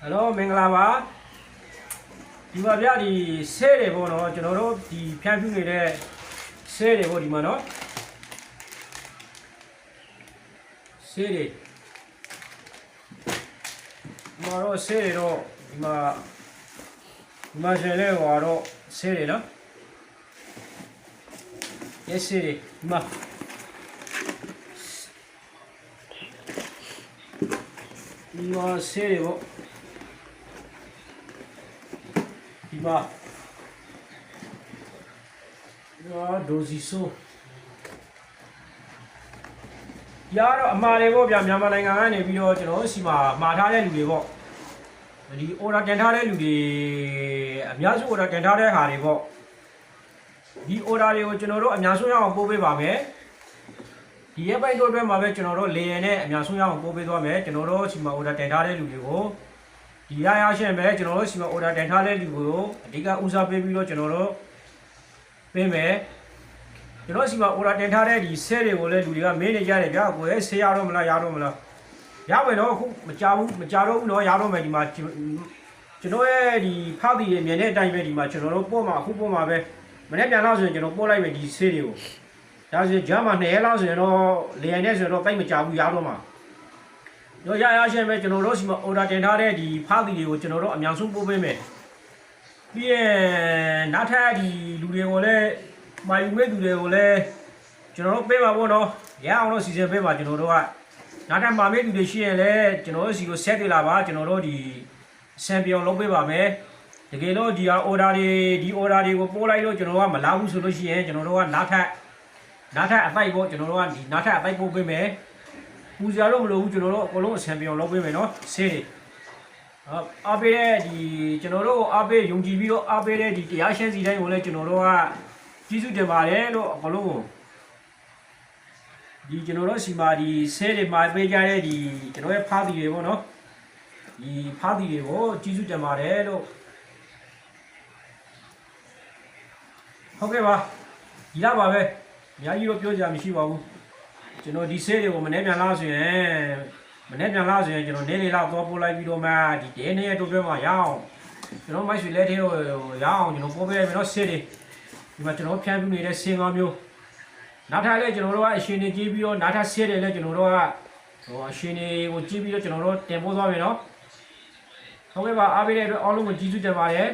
ဟယ်လိုမင်္ဂလာပါဒီမှာဗျာဒီဆဲတယ်ပေါ့နော်ကျွန်တော်တို့ဒီဖြန့်ဖြူးနေတဲ့ဆဲတယ်ပေါ့ဒီမှာနော်ဆဲတယ်ဒီမှာတော့ဆဲတယ်တော့ဒီမှာဒီမှာရှင်လဲဟောတော့ဆဲတယ်နော် yes ဆဲတယ်ဒီမှာဒီမှာဆဲတယ်ပေါ့ ဒီမှာဒီမှာဒိုစီဆိုရတော့အမှားတွေပေါ့ဗျာမြန်မာနိုင်ငံကနေပြီးတော့ကျွန်တော်တို့စီမှာမှာထားတဲ့လူတွေပေါ့ဒီ order တင်ထားတဲ့လူတွေအများစု order တင်ထားတဲ့ဟာတွေပေါ့ဒီ order တွေကိုကျွန်တော်တို့အများဆုံးရအောင်ပို့ပေးပါမယ်ဒီရက်ပိုင်းတို့အတွက်မှာပဲကျွန်တော်တို့လေရင်နဲ့အများဆုံးရအောင်ပို့ပေးသွားမယ်ကျွန်တော်တို့စီမှာ order တင်ထားတဲ့လူတွေကို ဒီရရရှင်းပဲကျွန်တော်တို့စီမံ order တင်ထားတဲ့လူကိုအဓိကဦးစားပေးပြီးတော့ကျွန်တော်တို့ပေးမယ်ကျွန်တော်စီမံ order တင်ထားတဲ့ဒီဆဲတွေကိုလည်းလူတွေကမင်းနေကြတယ်ဗျာကိုယ်ဆဲရတော့မလားရတော့မလားရမယ်တော့အခုမကြဘူးမကြတော့ဘူးတော့ရတော့မယ်ဒီမှာကျွန်တော်ရဲ့ဒီဖောက်တည်ရဲ့မြင်တဲ့အတိုင်းပဲဒီမှာကျွန်တော်တို့ပို့မှာအခုပို့မှာပဲမနေ့ပြန်တော့ဆိုရင်ကျွန်တော်ပို့လိုက်မယ်ဒီဆဲတွေကိုဒါဆိုရင်ဂျာမှာ2ရက်လောက်ဆိုရင်တော့လေရင်နဲ့ဆိုရင်တော့တိတ်မကြဘူးရတော့မှာ တော့ရရရှင်းပဲကျွန်တော်တို့စီမှာ order တင်ထားတဲ့ဒီဖားသီတွေကိုကျွန်တော်တို့အများဆုံးပို့ပေးမယ်ပြီးရင်နောက်ထပ်ဒီလူတွေကိုလည်းမာယူမဲ့သူတွေကိုလည်းကျွန်တော်တို့ပေးပါဖို့နော်ရအောင်လို့စီစဉ်ပေးပါကျွန်တော်တို့ကနောက်ထပ်မာမဲ့သူတွေရှိရင်လည်းကျွန်တော်တို့စီကိုဆက်တွေလာပါကျွန်တော်တို့ဒီဆန်ပြောင်းလုပ်ပေးပါမယ်တကယ်လို့ဒီဟာ order တွေဒီ order တွေကိုပို့လိုက်လို့ကျွန်တော်တို့ကမလာဘူးဆိုလို့ရှိရင်ကျွန်တော်တို့ကနောက်ထပ်နောက်ထပ်အပိုက်ပေါ့ကျွန်တော်တို့ကဒီနောက်ထပ်အပိုက်ပို့ပေးမယ် ပူစရာတော့မလိုဘူးကျွန်တော်တို့အကုန်လုံးအဆင်ပြေအောင်လုပ်ပေးမယ်နော်ဆေးတွေဟာအားပေးတဲ့ဒီကျွန်တော်တို့အားပေးယုံကြည်ပြီးတော့အားပေးတဲ့ဒီတရားရှင်းစီတိုင်းကိုလည်းကျွန်တော်တို့ကကျေးဇူးတင်ပါတယ်လို့အကုန်လုံးကိုဒီကျွန်တော်တို့စီမာဒီဆေးတွေမှာပေးကြတဲ့ဒီကျွန်တော်ရဲ့ဖားတီတွေပေါ့နော်ဒီဖားတီတွေကိုကျေးဇူးတင်ပါတယ်လို့ဟုတ်ကဲ့ပါဒီလောက်ပါပဲအများကြီးတော့ပြောကြမရှိပါဘူး ကျွန်တော်ဒီဆေးတွေကိုမနေ့ပြန်လာဆိုရင်မနေ့ပြန်လာဆိုရင်ကျွန်တော်နေ့လေးလောက်သွားပို့လိုက်ပြီးတော့မှဒီတဲနေ့ရဲ့တို့ပြမှာရအောင်ကျွန်တော်မိုက်ဆွေလက်ထဲကိုရအောင်ကျွန်တော်ပို့ပေးရမယ်နော်ဆေးတွေဒီမှာကျွန်တော်ဖြန်းပြနေတဲ့ဆေးငါးမျိုးနောက်ထပ်လည်းကျွန်တော်တို့ကအရှင်နေကြည့်ပြီးတော့နောက်ထပ်ဆေးတွေလည်းကျွန်တော်တို့ကဟိုအရှင်တွေကိုကြည့်ပြီးတော့ကျွန်တော်တို့တင်ပို့သွားမယ်နော်ဟုတ်ကဲ့ပါအားပေးတဲ့အတွက်အားလုံးကိုကျေးဇူးတင်ပါတယ်